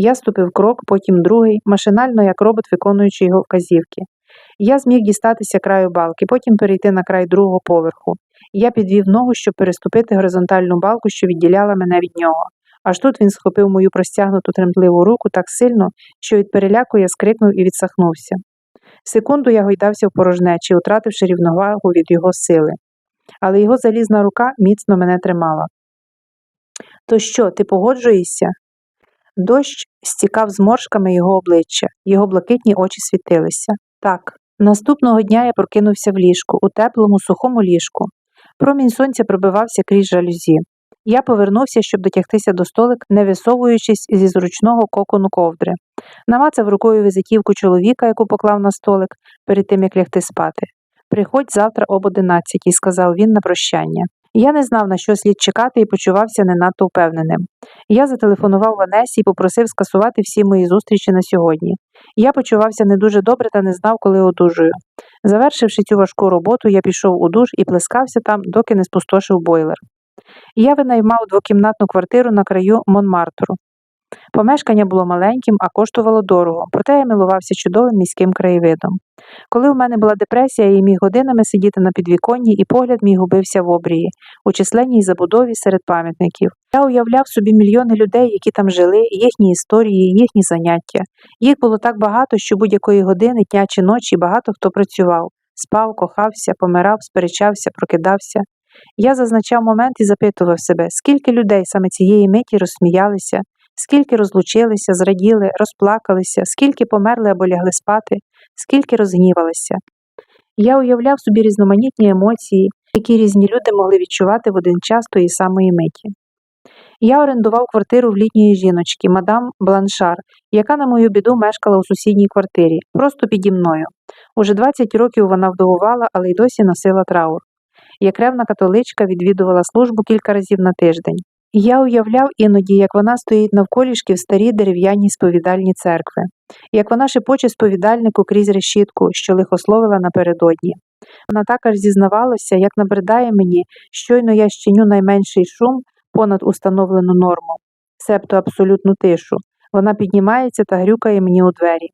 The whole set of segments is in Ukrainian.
Я ступив крок, потім другий, машинально, як робот, виконуючи його вказівки. Я зміг дістатися краю балки, потім перейти на край другого поверху. Я підвів ногу, щоб переступити горизонтальну балку, що відділяла мене від нього. Аж тут він схопив мою простягнуту тремтливу руку так сильно, що від переляку я скрикнув і відсахнувся. Секунду я гойдався в порожнечі, втративши рівновагу від його сили. Але його залізна рука міцно мене тримала. То що, ти погоджуєшся? Дощ стікав зморшками його обличчя, його блакитні очі світилися. Так, наступного дня я прокинувся в ліжку, у теплому, сухому ліжку. Промінь сонця пробивався крізь жалюзі. Я повернувся, щоб дотягтися до столик, не висовуючись зі зручного кокону ковдри. Намацав рукою візитівку чоловіка, яку поклав на столик, перед тим як лягти спати. Приходь завтра об одинадцятій, сказав він на прощання. Я не знав, на що слід чекати і почувався не надто впевненим. Я зателефонував Ванесі і попросив скасувати всі мої зустрічі на сьогодні. Я почувався не дуже добре та не знав, коли одужую. Завершивши цю важку роботу, я пішов у душ і плескався там, доки не спустошив бойлер. Я винаймав двокімнатну квартиру на краю Монмартру. Помешкання було маленьким, а коштувало дорого, проте я милувався чудовим міським краєвидом. Коли у мене була депресія, я міг годинами сидіти на підвіконні, і погляд мій губився в обрії, у численній забудові серед пам'ятників. Я уявляв собі мільйони людей, які там жили, їхні історії, їхні заняття. Їх було так багато, що будь-якої години, дня чи ночі багато хто працював, спав, кохався, помирав, сперечався, прокидався. Я зазначав момент і запитував себе, скільки людей саме цієї миті розсміялися, скільки розлучилися, зраділи, розплакалися, скільки померли або лягли спати, скільки розгнівалися. Я уявляв собі різноманітні емоції, які різні люди могли відчувати в один час тої самої миті. Я орендував квартиру в літньої жіночки, мадам Бланшар, яка, на мою біду, мешкала у сусідній квартирі, просто піді мною. Уже 20 років вона вдовувала, але й досі носила траур. Як ревна католичка відвідувала службу кілька разів на тиждень. Я уявляв іноді, як вона стоїть навколішки в старій дерев'яній сповідальні церкви, як вона шепоче сповідальнику крізь решітку, що лихословила напередодні. Вона також зізнавалася, як набридає мені, щойно я щиню найменший шум понад установлену норму, себто абсолютну тишу. Вона піднімається та грюкає мені у двері.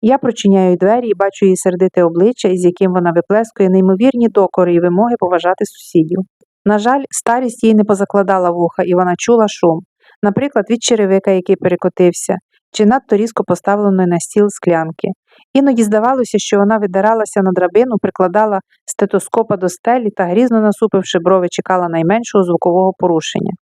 Я прочиняю двері і бачу її сердите обличчя, із яким вона виплескує неймовірні докори і вимоги поважати сусідів. На жаль, старість їй не позакладала вуха, і вона чула шум, наприклад, від черевика, який перекотився, чи надто різко поставленої на стіл склянки. Іноді здавалося, що вона видиралася на драбину, прикладала стетоскопа до стелі та, грізно насупивши брови, чекала найменшого звукового порушення.